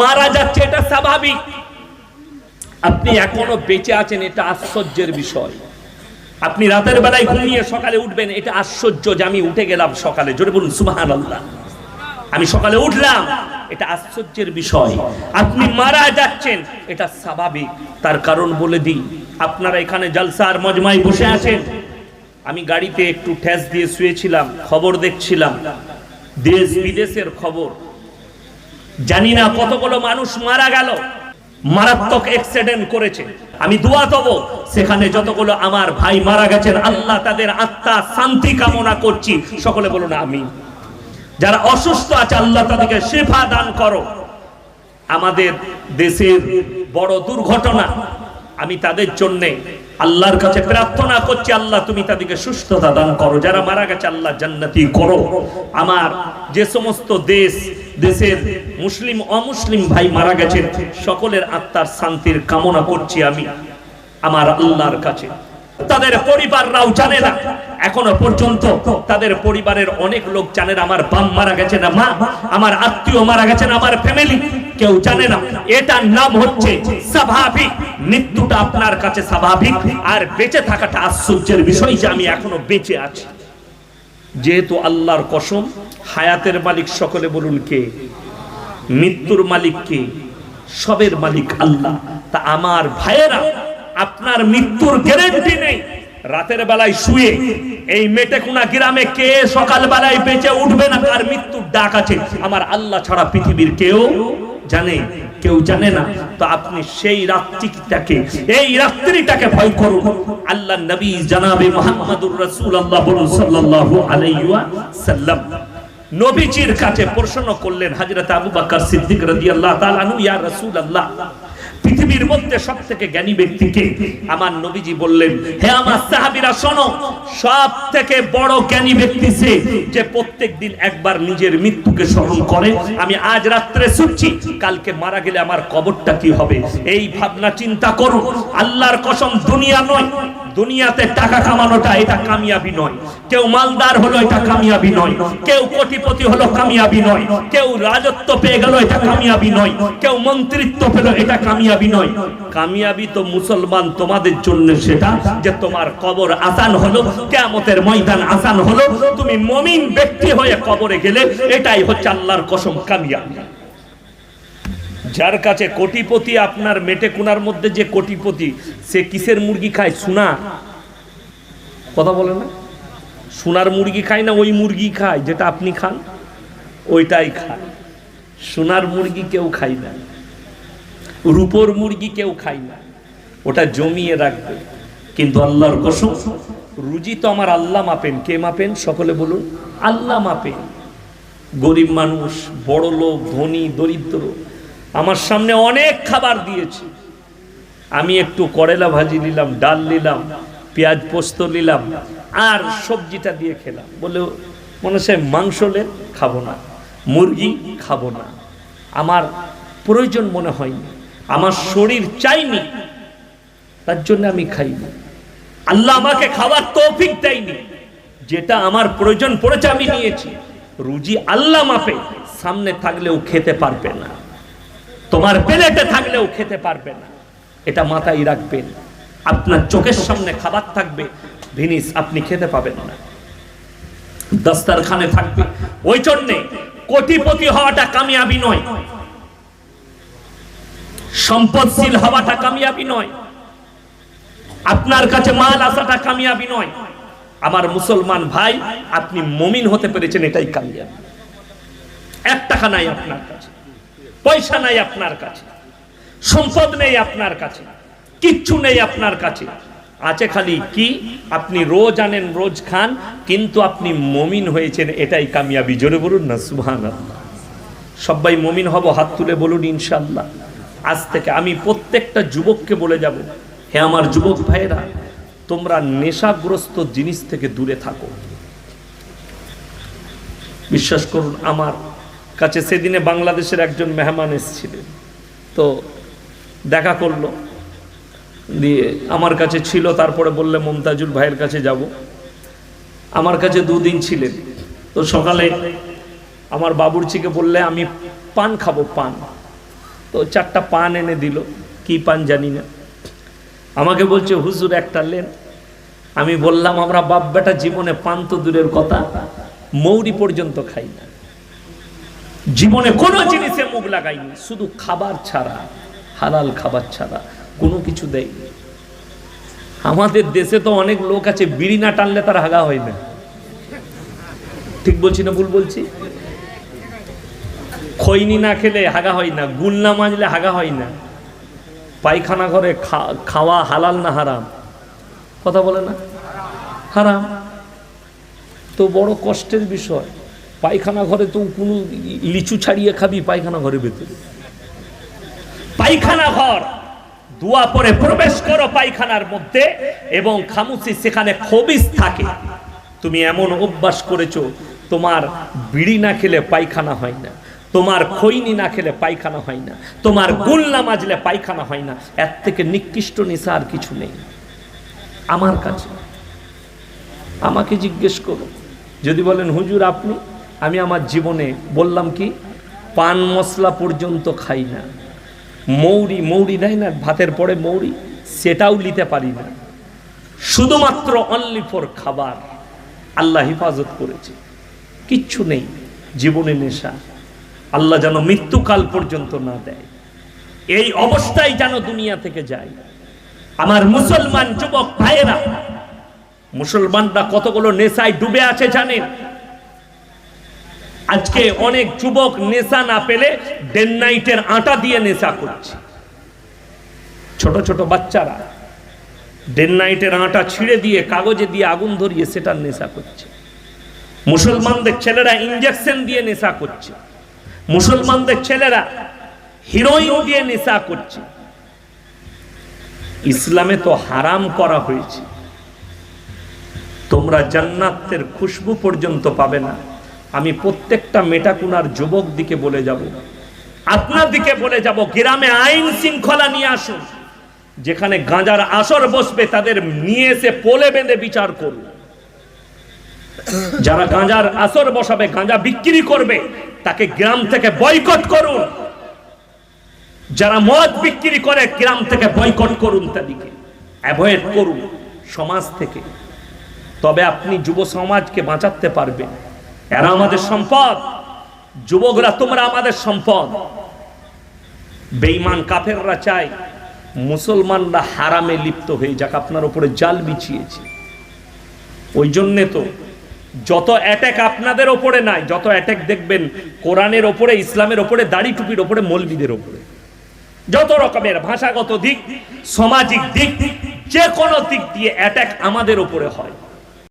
মারা যাচ্ছে, এটা স্বাভাবিক। আপনি এখনও বেঁচে আছেন, এটা আশ্চর্যের বিষয়। আপনি রাতের বেলায় ঘুমিয়ে সকালে উঠবেন, এটা আশ্চর্য যে আমি উঠে গেলাম সকালে। জোরে বলুন সুবাহান আল্লাহ আমি সকালে উঠলাম, এটা আশ্চর্যের বিষয়। আপনি মারা যাচ্ছেন, এটা স্বাভাবিক। তার কারণ বলে দিই, আপনারা এখানে জালসার মজমায় বসে আছেন। আমি গাড়িতে একটু ঠেস দিয়ে শুয়েছিলাম, খবর দেখছিলাম। দেশ বিদেশের খবর। জানি না কতগুলো মানুষ মারা গেল। মারাত্মক অ্যাক্সিডেন্ট করেছে। আমি দোয়া তব সেখানে যতগুলো আমার ভাই মারা গেছেন, আল্লাহ তাদের আত্মা শান্তি কামনা করছি। সকলে বলুন আমি যারা অসুস্থ আছে, আল্লাহ তাদেরকে শেফা দান করো। আমাদের দেশের বড় দুর্ঘটনা, আমি তাদের জন্যে আল্লাহর কাছে প্রার্থনা করছি, আল্লাহ তুমি তাদেরকে সুস্থতা দান করো। যারা মারা গেছে, আল্লাহ জান্নাতি করো। আমার যে সমস্ত দেশ, দেশের মুসলিম, অমুসলিম ভাই মারা গেছেন সকলের আত্মার শান্তির কামনা করছি আমি, আমার আল্লাহর কাছে। তাদের পরিবাররাও জানে না, এখনও পর্যন্ত তাদের পরিবারের অনেক লোক জানে না, আমার বাম মারা গেছে না মা, আমার আত্মীয় মারা গেছে না, আমার ফ্যামিলি কেউ জানে না। এটার নাম হচ্ছে স্বাভাবিক। মৃত্যুটা আপনার কাছে স্বাভাবিক আর বেঁচে থাকাটা আশ্চর্যের বিষয় যে আমি এখনও বেঁচে আছি। যেহেতু আল্লাহর কসম, হায়াতের মালিক সকলে বলুন কে? মৃত্যুর মালিক কে? সবের মালিক আল্লাহ। তা আমার ভাইয়েরা, আপনার মৃত্যুর গ্যারেন্টি নেই। রাতের বেলায় শুয়ে এই মেটেকুনা গ্রামে কে সকাল বেলায় বেঁচে উঠবে না? তার মৃত্যুর ডাক আছে? আমার আল্লাহ ছাড়া পৃথিবীর কেউ জানে, কেউ জানে না। তো আপনি সেই রাত্রিটাকে, এই রাত্রিটাকে ভয় করুন। আল্লাহ নবী জানাবে মোহাম্মদুর রাসূলুল্লাহ বলুন সাল্লাল্লাহু আলাইহি ওয়াসাল্লাম। নবীজির কাছে প্রশ্ন করলেন, হযরত আবু বকর সিদ্দিক রাদিয়াল্লাহু তাআলা আনহু, ইয়া রাসূলুল্লাহ, পৃথিবীর মধ্যে সব থেকে জ্ঞানী ব্যক্তিকে আমার নবীজি বললেন, হে আমার সাহাবীরা, শোনো সব থেকে বড় জ্ঞানী ব্যক্তি সে যে প্রত্যেক দিন একবার নিজের মৃত্যুকে স্মরণ করে, আমি আজ রাত্রে শুনছি কালকে মারা গেলে আমার কবরটা কি হবে? এই ভাবনা চিন্তা করো আল্লাহর কসম, দুনিয়া নয় দুনিয়াতে টাকা কামানোটা এটা কামিয়াবি নয়। কেউ মালদার হলো এটা কামিয়াবি নয়। কেউ কোটিপতি হলো কামিয়াবি নয়। কেউ রাজত্ব পেয়ে গেল এটা কামিয়াবি নয়। কেউ মন্ত্রিত্ব পেল এটা কামিয়াবি নয়। কামিয়াবি তো মুসলমান তোমাদের জন্য সেটা যে তোমার কবর আসান হলো, কেয়ামতের ময়দান আসান হলো। তুমি মমিন ব্যক্তি হয়ে কবরে গেলে এটাই হচ্ছে আল্লাহর কসম কামিয়াবি। যার কাছে কোটিপতি আপনার মেটে কোনার মধ্যে যে কোটিপতি, সে কিসের মুরগি খায়? সোনা। কথা বলে না। সোনার মুরগি খায় না, ওই মুরগি খায়, যেটা আপনি খান, ওইটাই খায়। সোনার মুরগি কেউ খায় না। রূপোর মুরগি কেউ খায় না। ওটা জমিয়ে রাখবে। কিন্তু আল্লাহর কসম, রুজি তো আমার আল্লাহ মাপেন। কে মাপেন? সকলে বলুন, আল্লাহ মাপেন। গরিব মানুষ বড় লোক ধনী, দরিদ্র আমার সামনে অনেক খাবার দিয়েছে। আমি একটু করেলা ভাজি নিলাম, ডাল নিলাম, পেঁয়াজ পোস্ত নিলাম, আর সবজিটা দিয়ে খেলাম। বলে মনে হচ্ছে মাংস লেন খাব না, মুরগি খাব না। আমার প্রয়োজন মনে হয়নি, আমার শরীর চাইনি, তার জন্য আমি খাইনি। আল্লাহ আমাকে খাবার তৌফিক দেয়নি, যেটা আমার প্রয়োজন পড়েছে আমি নিয়েছি। রুজি আল্লাহ মাপে, সামনে থাকলেও খেতে পারবে না। তোমার প্লেটে থাকলেও খেতে পারবে না। এটা মাথায় রাখবেন। আপনার চোখের সামনে খাবার থাকবে জিনিস আপনি খেতে পাবেন না। দস্তারখানে থাকবে। ওই জন্যে কোটিপতি হওয়াটা কামিয়াবি নয়। সম্পদশীল হওয়াটা কামিয়াবি নয়। আপনার কাছে মাল আসাটা কামিয়াবি নয়। আমার মুসলমান ভাই, আপনি মমিন হতে পেরেছেন, এটাই কামিয়াবি। এক টাকা নাই আপনার কাছে। পয়সা নাই আপনার কাছে, সম্পদ নেই আপনার কাছে, কিচ্ছু নেই আপনার কাছে। আছে খালি কি? আপনি রোজ আনেন, রোজ খান, কিন্তু আপনি মমিন হয়েছেন, এটাই কামিয়াবি। জোরে বলুন না সুহান সবাই মমিন হব, হাত তুলে বলুন ইনশাল্লাহ আজ থেকে আমি প্রত্যেকটা যুবককে বলে যাব, হে আমার যুবক ভাইয়েরা, তোমরা নেশাগ্রস্ত জিনিস থেকে দূরে থাকো। বিশ্বাস করুন, আমার কাছে সেদিনে বাংলাদেশের একজন মেহমান এসেছিলেন তো দেখা করল। দিয়ে আমার কাছে ছিল, তারপরে বললে, মমতাজুল ভাইয়ের কাছে যাব। আমার কাছে দুদিন ছিলেন। তো সকালে আমার বাবুর্চিকে বললে, আমি পান খাব, পান। তো চারটা পান এনে দিল। কি পান জানি না। আমাকে বলছে, হুজুর, একটা লেন আমি বললাম, আমরা বাপ বেটা জীবনে পান তো দূরের কথা, মৌরি পর্যন্ত খাই না। জীবনে কোনো জিনিসে মুখ লাগাইনি, শুধু খাবার ছাড়া, হালাল খাবার ছাড়া, কোনো কিছু দেয়নি। আমাদের দেশে তো অনেক লোক আছে, বিড়ি না টানলে তার হাগা হয় না। ঠিক বলছি না ভুল বলছি? খৈনি না খেলে হাগা হয় না, গুল না মাজলে হাগা হয় না। পায়খানা ঘরে খা- খাওয়া হালাল না হারাম? কথা বলে না? হারাম। তো বড় কষ্টের বিষয়। পায়খানা ঘরে তো কোনো লিচু ছাড়িয়ে খাবি, পায়খানা ঘরের ভেতরে। পায়খানা ঘর, দুয়া পরে প্রবেশ করো পায়খানার মধ্যে এবং খামুসি সেখানে খবিস থাকে। তুমি এমন অভ্যাস করেছ, তোমার বিড়ি না খেলে পায়খানা হয় না, তোমার খৈনি না খেলে পায়খানা হয় না, তোমার গুল না মাজলে পায়খানা হয় না, এর থেকে নিকৃষ্ট নেশা আর কিছু নেই। আমার কাছে। আমাকে জিজ্ঞেস করো। যদি বলেন, হুজুর, আপনি আমি আমার জীবনে বললাম কি, পান মশলা পর্যন্ত খাই না। মৌরি মৌরি দেয় না, ভাতের পরে মৌরি, সেটাও নিতে পারি না। শুধুমাত্র অনলি ফর খাবার। আল্লাহ হেফাজত করেছে। কিচ্ছু নেই, জীবনে নেশা। আল্লাহ যেন মৃত্যুকাল পর্যন্ত না দেয়। এই অবস্থায় যেন দুনিয়া থেকে যায়। আমার মুসলমান যুবক ভাইয়েরা, মুসলমানরা কতগুলো নেশায় ডুবে আছে জানেন? আজকে অনেক যুবক নেশা না পেলে ডেন নাইটের আটা দিয়ে নেশা করছে। ছোট ছোট বাচ্চারা ডেন নাইটের আটা ছিঁড়ে দিয়ে, কাগজে দিয়ে আগুন ধরিয়ে সেটার নেশা করছে। মুসলমানদের ছেলেরা ইঞ্জেকশন দিয়ে নেশা করছে। মুসলমানদের ছেলেরা হিরোইন দিয়ে নেশা করছে। ইসলামে তো হারাম করা হয়েছে। তোমরা জান্নাতের খুশবু পর্যন্ত পাবে না। আমি প্রত্যেকটা মেটাকুনার যুবক দিকে বলে যাব। আপনার দিকে বলে যাব, গ্রামে আইন শৃঙ্খলা নিয়ে আসুন। যেখানে গাঁজার আসর বসবে, তাদের নিয়ে এসে পোলে বেঁধে বিচার করুন। যারা গাঁজার আসর বসাবে, গাঁজা বিক্রি করবে, তাকে গ্রাম থেকে বয়কট করুন। যারা মদ বিক্রি করে, গ্রাম থেকে বয়কট করুন তাদেরকে। অ্যাভয়েড করুন সমাজ থেকে। তবে আপনি যুব সমাজকে বাঁচাতে পারবেন। এরা আমাদের সম্পদ। যুবকরা, তোমরা আমাদের সম্পদ। বেঈমান কাফেররা চায় মুসলমানরা হারামে লিপ্ত হয়ে যাক, আপনার উপরে জাল বিছিয়েছে। ওই জন্যে তো যত অ্যাটাক আপনাদের ওপরে নাই, যত অ্যাটাক দেখবেন কোরআনের ওপরে ইসলামের ওপরে দাড়ি টুপির ওপরে মৌলবিদের ওপরে যত রকমের ভাষাগত দিক, সামাজিক দিক, যে কোনো দিক দিয়ে অ্যাটাক আমাদের ওপরে হয়।